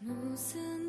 무슨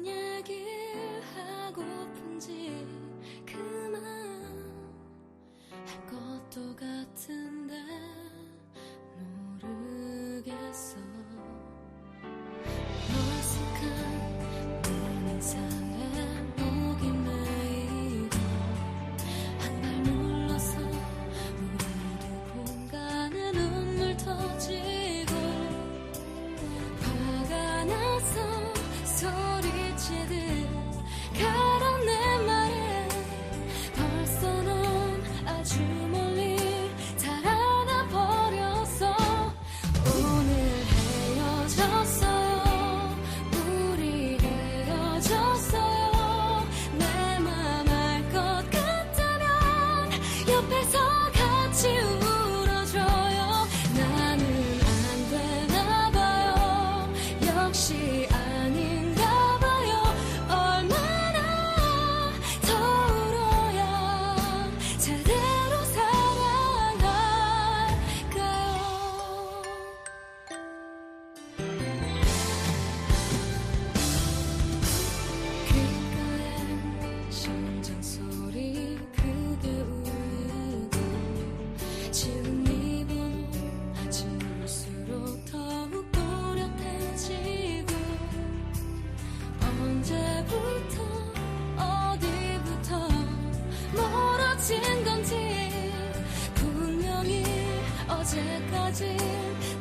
언제까지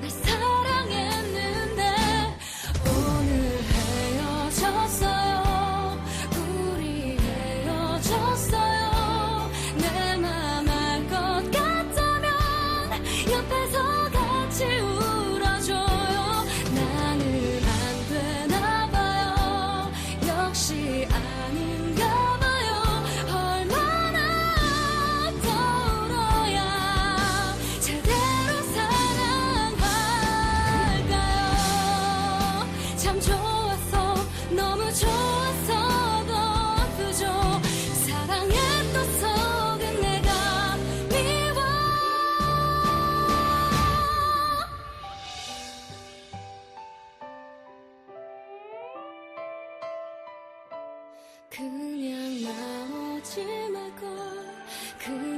날 사랑했는데 오늘 헤어졌어요. 우리 헤어졌어요. 내 맘 알 것 같다면 옆에서 같이 울어줘요. 나는 안 되나 봐요. 역시 아니. 마지막 걸그